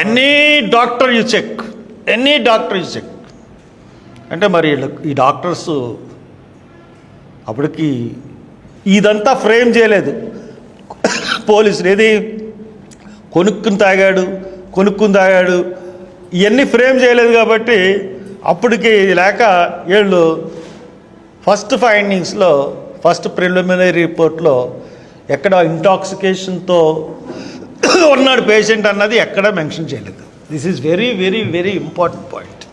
Any doctor you check any doctor you check. అంటే మరి ఈ డాక్టర్స్ అప్పటికి ఇదంతా ఫ్రేమ్ చేయలేదు. పోలీసులు ఏది కొనుక్కుని తాగాడు కొనుక్కుని తాగాడు ఇవన్నీ ఫ్రేమ్ చేయలేదు కాబట్టి అప్పటికి లేక వీళ్ళు ఫస్ట్ ఫైండింగ్స్లో ఫస్ట్ ప్రిలిమినరీ రిపోర్ట్లో ఎక్కడ ఇంటాక్సికేషన్తో ఉన్నాడు పేషెంట్ అన్నది ఎక్కడ మెన్షన్ చేయలేదు. This is very very very important point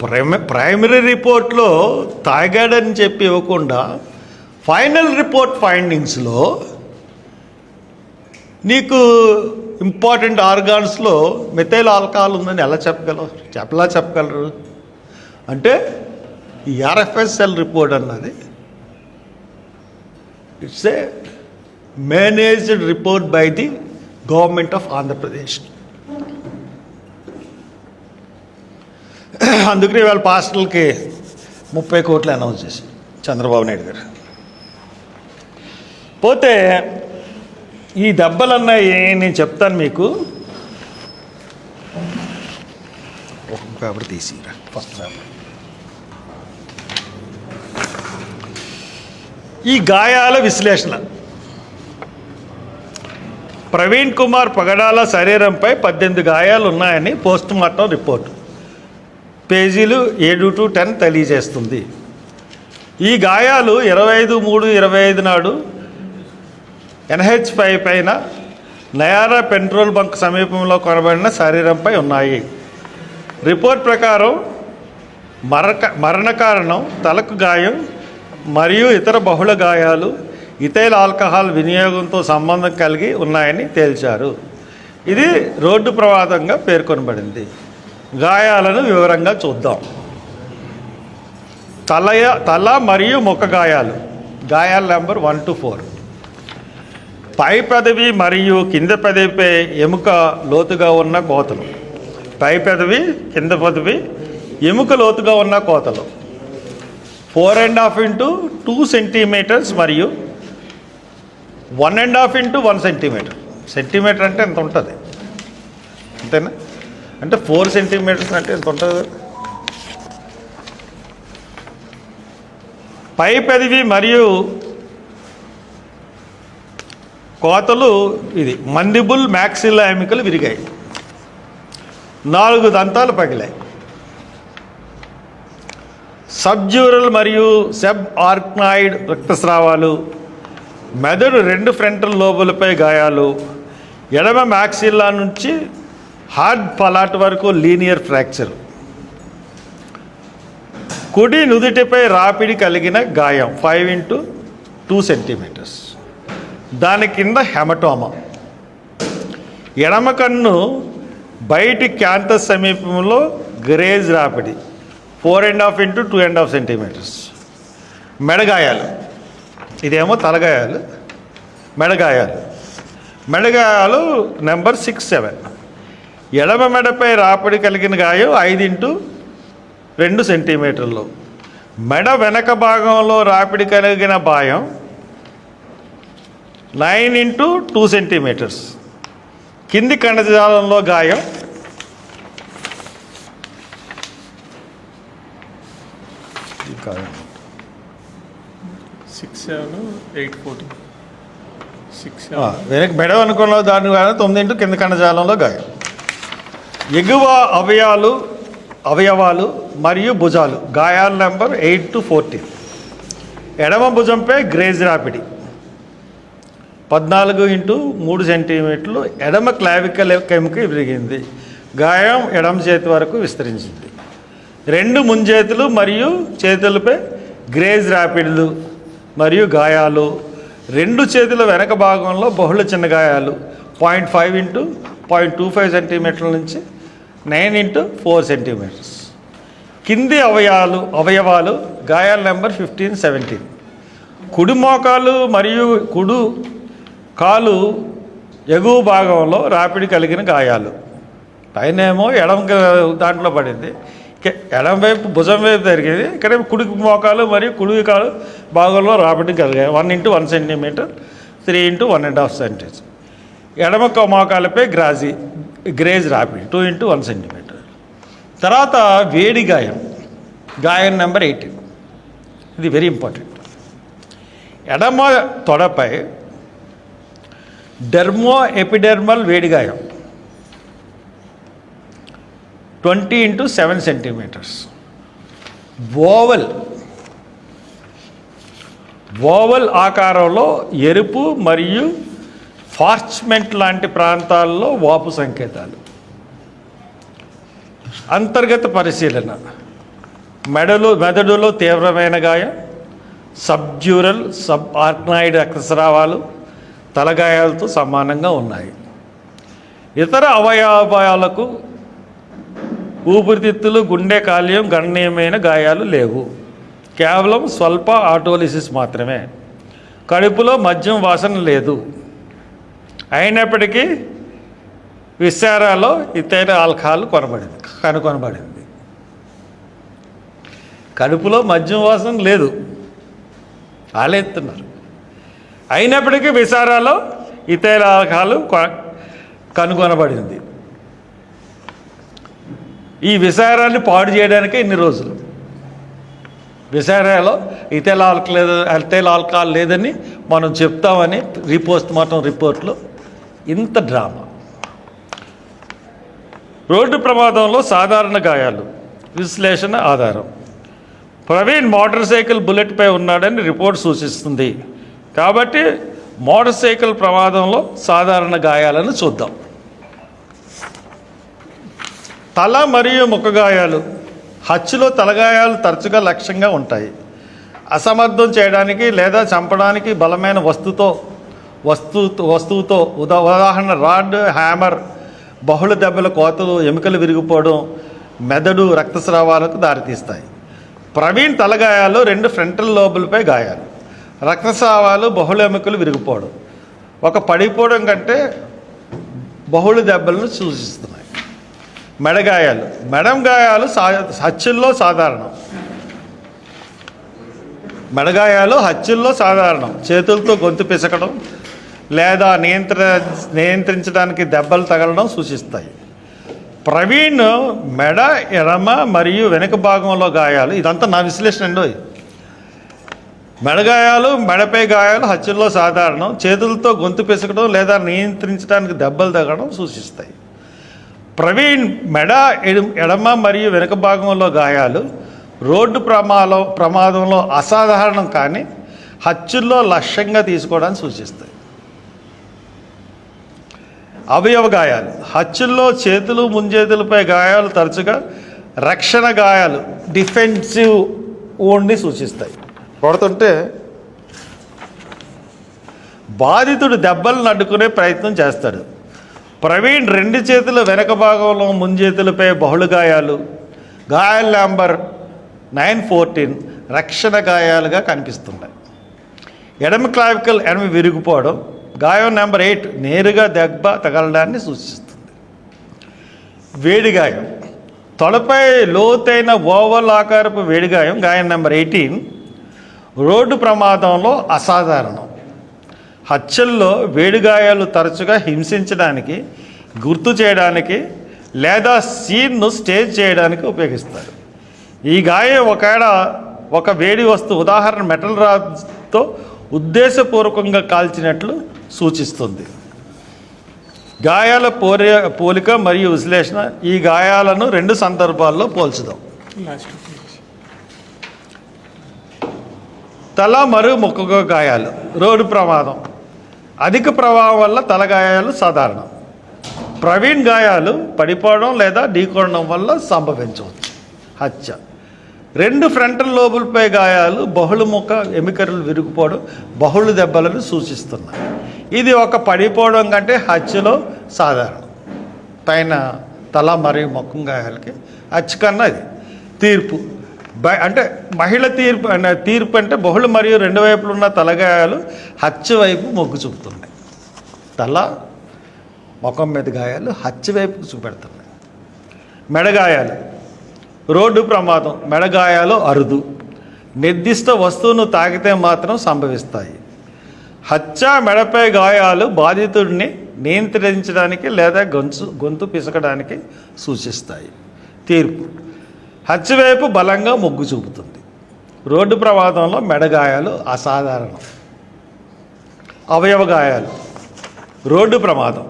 prima primary రిపోర్ట్లో తాగాడని చెప్పి ఇవ్వకుండా ఫైనల్ రిపోర్ట్ ఫైండింగ్స్లో నీకు ఇంపార్టెంట్ ఆర్గాన్స్లో మెథైల్ ఆల్కహాల్ ఉందని ఎలా చెప్పగలరు చెప్పలా చెప్పగలరు? అంటే ఈ ఆర్ఎఫ్ఎస్ఎల్ రిపోర్ట్ అన్నది it's a managed report by the government of Andhra Pradesh అందుకనే వాళ్ళ పాస్టల్కి ముప్పై కోట్లు అనౌన్స్ చేసి చంద్రబాబు నాయుడు గారు. పోతే ఈ దెబ్బలన్నాయి నేను చెప్తాను మీకు. ఒక పేపర్ తీసిరా ఫస్ట్ పేపర్. ఈ గాయాల విశ్లేషణ. ప్రవీణ్ కుమార్ పగడాల శరీరంపై పద్దెనిమిది గాయాలు ఉన్నాయని పోస్టుమార్టం రిపోర్టు రిపోర్ట్. పేజీలు ఏడు టు టెన్ తెలియజేస్తుంది. ఈ గాయాలు ఇరవై ఐదు మూడు ఇరవై ఐదు నాడు ఎన్హెచ్ ఫైవ్ పైన నయారా పెట్రోల్ బంక్ సమీపంలో కొనబడిన శరీరంపై ఉన్నాయి. రిపోర్ట్ ప్రకారం మరక మరణ కారణం తలకు గాయం మరియు ఇతర బహుళ గాయాలు ఇథైల్ ఆల్కహాల్ వినియోగంతో సంబంధం కలిగి ఉన్నాయని తేల్చారు. ఇది రోడ్డు ప్రమాదంగా పేర్కొనబడింది. గాయాలను వివరంగా చూద్దాం. తలయ తల మరియు ముఖ గాయాలు. గాయాల నెంబర్ వన్ టు ఫోర్. పై పెదవి మరియు కింద పెదవిపై ఎముక లోతుగా ఉన్న కోతలు. పై పెదవి కింద పెదవి ఎముక లోతుగా ఉన్న కోతలు. Four and half into two centimeters మరియు one and half into one centimeter. Centimeter అంటే ఎంత ఉంటుంది? అంతేనా? అంటే ఫోర్ సెంటీమీటర్స్ అంటే ఎంత ఉంటుంది? పై పెదవి మరియు కోతలు ఇది మందిబుల్ మ్యాక్సిల్ ఎమికలు విరిగాయి. నాలుగు దంతాలు పగిలాయి. సబ్జ్యూరల్ మరియు సెబ్ ఆర్క్నాయిడ్ రక్తస్రావాలు మెదడు రెండు ఫ్రంటల్ లోబులపై గాయాలు ఎడమ మ్యాక్సిల్లా నుంచి హార్డ్ పలాట్ వరకు లీనియర్ ఫ్రాక్చర్ కుడి నుదుటిపై రాపిడి కలిగిన గాయం ఫైవ్ ఇంటూ టూ సెంటీమీటర్స్ దాని కింద హెమటోమా ఎడమ కన్ను బయటి క్యాంతస్ సమీపంలో graze రాపిడి four and half into two and half centimeters మెడగాయాలు ఇదేమో తలగాయాలు మెడగాయాలు. మెడగాయాలు నెంబర్ సిక్స్ సెవెన్ ఎడమ మెడపై రాపిడి కలిగిన గాయం ఐదు ఇంటూ రెండు సెంటీమీటర్లు. మెడ వెనక భాగంలో రాపిడి కలిగిన భాయం నైన్ ఇంటూ టూ సెంటీమీటర్స్. కింది కణజాలంలో గాయం గాయం. Six seven eight fourteen six వెనక మెడ అనుకున్న దాని కానీ తొమ్మిది ఇంటూ కింద కణజాలంలో గాయం. ఎగువ అవయాలు అవయవాలు మరియు భుజాలు. గాయాల నెంబర్ ఎయిట్ టు ఫోర్టీన్ ఎడమ భుజంపై గ్రేజ్ రాపిడి. పద్నాలుగు ఇంటూ మూడు సెంటీమీటర్లు ఎడమ క్లావికల్ కెముక విరిగింది. గాయం ఎడమ చేతి వరకు విస్తరించింది. రెండు ముంజేతులు మరియు చేతులపై గ్రేజ్ రాపిడ్లు. మరియు గాయాలు. రెండు చేతుల వెనక భాగంలో బహుళ చిన్న గాయాలు. Point five into point two five సెంటీమీటర్ల నుంచి నైన్ ఇంటూ ఫోర్ సెంటీమీటర్స్. కింది అవయాలు అవయవాలు గాయాల నెంబర్ ఫిఫ్టీన్ సెవెంటీన్. కుడి మోకాలు మరియు కుడు కాలు ఎగువ భాగంలో రాపిడి కలిగిన గాయాలు. పైన ఏమో ఎడమ దాంట్లో పడింది. ఎడం వైపు భుజం వైపు జరిగేది. ఇక్కడ కుడికి మోకాలు మరియు కుడి కాలు భాగంలో రాబడి కలిగాయి one into one centimeter three into one and half centimeter ఎడమ మోకాలపై గ్రాజీ గ్రేజ్ రాపిడ్ టూ ఇంటూ వన్ సెంటీమీటర్ తర్వాత వేడి గాయం గాయం నెంబర్ ఎయిటీన్ ఇది వెరీ ఇంపార్టెంట్ ఎడమ తొడపై డెర్మో ఎపిడెర్మల్ వేడి గాయం. Twenty into seven centimeters. Oval. Oval ఆకారంలో ఎరుపు మరియు ఫార్చ్మెంట్ లాంటి ప్రాంతాల్లో వాపు సంకేతాలు. అంతర్గత పరిశీలన. మెడలు మెదడులో తీవ్రమైన గాయం సబ్జ్యూరల్ సబ్ ఆర్క్నాయిడ్ రక్తస్రావాలు తలగాయాలతో సమానంగా ఉన్నాయి. ఇతర అవయవాలకు ఊపిరితిత్తులు గుండె కాల్యం గణనీయమైన గాయాలు లేవు. కేవలం స్వల్ప ఆటోలిసిస్ మాత్రమే. కడుపులో మద్యం వాసన లేదు. అయినప్పటికీ విశారాలో ఇతర ఆల్కహాల్ కొనబడింది కనుగొనబడింది కడుపులో మద్యం వాసన లేదు. ఆలెత్తున్నారు అయినప్పటికీ విసారాలో ఇతర ఆల్కహాల్ కనుగొనబడింది ఈ విసారాన్ని పాడు చేయడానికే ఇన్ని రోజులు? విసారాలో ఇతేల్ ఆల్కహాల్ లేదు ఇతేల్ లేదని మనం చెప్తామని రీపోస్ట్ మార్టం రిపోర్ట్లో ఇంత డ్రామా. రోడ్డు ప్రమాదంలో సాధారణ గాయాలు. విశ్లేషణ ఆధారం. ప్రవీణ్ మోటార్ సైకిల్ బుల్లెట్పై ఉన్నాడని రిపోర్ట్ సూచిస్తుంది. కాబట్టి మోటార్ సైకిల్ ప్రమాదంలో సాధారణ గాయాలను చూద్దాం. తల మరియు ముఖగాయాలు. హచ్చులో తలగాయాలు తరచుగా లక్ష్యంగా ఉంటాయి. అసమర్థం చేయడానికి లేదా చంపడానికి బలమైన వస్తుతో వస్తు వస్తువుతో ఉదా ఉదాహరణ రాడ్ హ్యామర్ బహుళ దెబ్బల కోతలు ఎముకలు విరిగిపోవడం మెదడు రక్తస్రావాలకు దారితీస్తాయి. ప్రవీణ్ తలగాయాలు రెండు ఫ్రంటల్ లోబులపై గాయాలు. రక్తస్రావాలు బహుళ ఎముకలు విరిగిపోవడం. ఒక పడిపోవడం కంటే బహుళ దెబ్బలను సూచిస్తున్నాయి. మెడగాయాలు. మెడం గాయాలు సా హత్యల్లో సాధారణం. మెడగాయాలు హత్యల్లో సాధారణం. చేతులతో గొంతు పిసకడం లేదా నియంత్ర నియంత్రించడానికి దెబ్బలు తగలడం సూచిస్తాయి. ప్రవీణ్ మెడ ఎడమ మరియు వెనుక భాగంలో గాయాలు. ఇదంతా నా విశ్లేషణ అండి మెడగాయాలు మెడపై గాయాలు హత్యల్లో సాధారణం. చేతులతో గొంతు పిసకడం లేదా నియంత్రించడానికి దెబ్బలు తగలడం సూచిస్తాయి. ప్రవీణ్ మెడ ఎడు- ఎడమ మరియు వెనుక భాగంలో గాయాలు రోడ్డు ప్రమాదం ప్రమాదంలో అసాధారణం కానీ హత్యల్లో లక్ష్యంగా తీసుకోవడానికి సూచిస్తాయి. అవయవ గాయాలు. హత్యల్లో చేతులు ముంజేతులపై గాయాలు తరచుగా రక్షణ గాయాలు డిఫెన్సివ్ ఓన్ని సూచిస్తాయి. కొడుతుంటే బాధితుడు దెబ్బలను అడ్డుకునే ప్రయత్నం చేస్తాడు. ప్రవీణ్ రెండు చేతుల వెనక భాగంలో ముంజేతులపై బహుళ గాయాలు. గాయాల నెంబర్ నైన్ ఫోర్టీన్ రక్షణ గాయాలుగా కనిపిస్తున్నాయి. ఎడమ క్లావికల్ ఎడమ విరిగిపోవడం గాయం నెంబర్ ఎయిట్ నేరుగా దెబ్బ తగలడాన్ని సూచిస్తుంది. వేడిగాయం తొలపై లోతైన ఓవల్ ఆకారపు వేడిగాయం గాయం నెంబర్ ఎయిటీన్. రోడ్డు ప్రమాదంలో అసాధారణం. హత్యల్లో వేడిగాయాలు తరచుగా హింసించడానికి గుర్తు చేయడానికి లేదా సీన్ను స్టేజ్ చేయడానికి ఉపయోగిస్తారు. ఈ గాయం ఒకవేళ ఒక వేడి వస్తువు ఉదాహరణ మెటల్ రాడ్తో ఉద్దేశపూర్వకంగా కాల్చినట్లు సూచిస్తుంది. గాయాల పోలి పోలిక మరియు విశ్లేషణ ఈ గాయాలను రెండు సందర్భాల్లో పోల్చుదాం. తల మరియు ముఖ గాయాలు. రోడ్డు ప్రమాదం. అధిక ప్రభావం వల్ల తల గాయాలు సాధారణం. ప్రవీణ్ గాయాలు పడిపోవడం లేదా ఢీకొనడం వల్ల సంభవించవచ్చు. హత్య. రెండు ఫ్రంటల్ లోబులపై గాయాలు బహుళముఖ ఎమికలు విరిగిపోవడం బహుళ దెబ్బలను సూచిస్తున్నాయి. ఇది ఒక పడిపోవడం కంటే హత్యలో సాధారణం. పైన తల మరియు ముఖం గాయాలకి హత్య కన్నా ఇది. తీర్పు. అంటే మహిళ తీర్పు అంటే తీర్పు అంటే బహుళ మరియు రెండు వైపులు ఉన్న తలగాయాలు హత్య వైపు మొగ్గు చూపుతున్నాయి. తల ముఖం మీద గాయాలు హత్య వైపుకు చూపెడుతున్నాయి. మెడగాయాలు రోడ్డు ప్రమాదం మెడగాయాలు అరుదు. నిర్దిష్ట వస్తువును తాకితే మాత్రం సంభవిస్తాయి. హత్య మెడపై గాయాలు బాధితుడిని నియంత్రించడానికి లేదా గొంతు గొంతు పిసకడానికి సూచిస్తాయి. తీర్పు. హత్యవైపు బలంగా మొగ్గు చూపుతుంది. రోడ్డు ప్రమాదంలో మెడగాయాలు అసాధారణం. అవయవ గాయాలు రోడ్డు ప్రమాదం.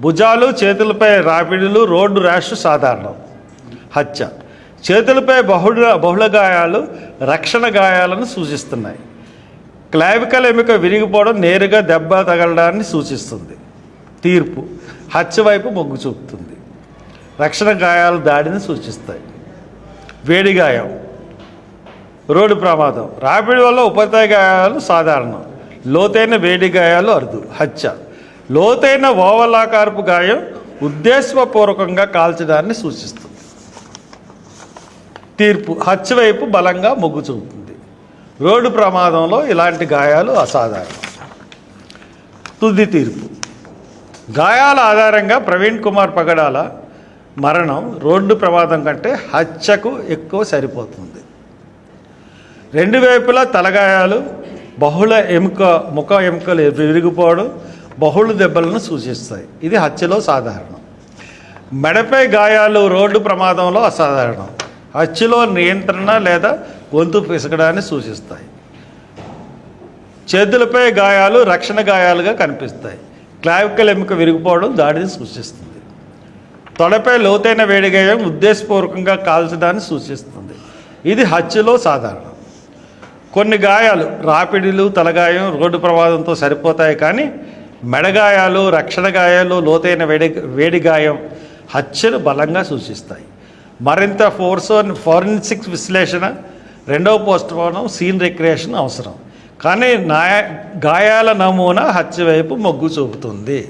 భుజాలు చేతులపై రాపిడులు రోడ్డు ర్యాష్ సాధారణం. హత్య. చేతులపై బహుళ బహుళ గాయాలు రక్షణ గాయాలను సూచిస్తున్నాయి. క్లావికల్ ఎముక విరిగిపోవడం నేరుగా దెబ్బ తగలడాన్ని సూచిస్తుంది. తీర్పు. హత్య వైపు మొగ్గు చూపుతుంది. రక్షణ గాయాలు దాడిని సూచిస్తాయి. వేడి గాయం రోడ్డు ప్రమాదం రాపిడి వల్ల ఉపరితల గాయాలు సాధారణం. లోతైన వేడి గాయాలు అరుదు హత్య. లోతైన ఓవలాకారపు గాయం ఉద్దేశపూర్వకంగా కాల్చడాన్ని సూచిస్తుంది. తీర్పు హత్య వైపు బలంగా మొగ్గు చూపుతుంది. రోడ్డు ప్రమాదంలో ఇలాంటి గాయాలు అసాధారణం. తుది తీర్పు. గాయాల ఆధారంగా ప్రవీణ్ కుమార్ పగడాల మరణం రోడ్డు ప్రమాదం కంటే హత్యకు ఎక్కువ సరిపోతుంది. రెండు వైపులా తలగాయాలు బహుళ ఎముక ముఖ ఎముకలు విరిగిపోవడం బహుళ దెబ్బలను సూచిస్తాయి. ఇది హత్యలో సాధారణం. మెడపై గాయాలు రోడ్డు ప్రమాదంలో అసాధారణం. హత్యలో నియంత్రణ లేదా గొంతు పిసకడాన్ని సూచిస్తాయి. చేతులపై గాయాలు రక్షణ గాయాలుగా కనిపిస్తాయి. క్లావికల్ ఎముక విరిగిపోవడం దాడిని సూచిస్తుంది. తొడపై లోతైన వేడిగాయం ఉద్దేశపూర్వకంగా కాల్చడాన్ని సూచిస్తుంది. ఇది హత్యలో సాధారణం. కొన్ని గాయాలు రాపిడిలు తలగాయం రోడ్డు ప్రమాదంతో సరిపోతాయి కానీ మెడగాయాలు రక్షణ గాయాలు లోతైన వేడి వేడి గాయం హత్యను బలంగా సూచిస్తాయి. మరింత ఫోర్స్ ఫోరెన్సిక్ విశ్లేషణ రెండవ పోస్ట్ మార్టం సీన్ రిక్రియేషన్ అవసరం. కానీ నా గాయాల నమూనా హత్య వైపు మొగ్గు చూపుతుంది.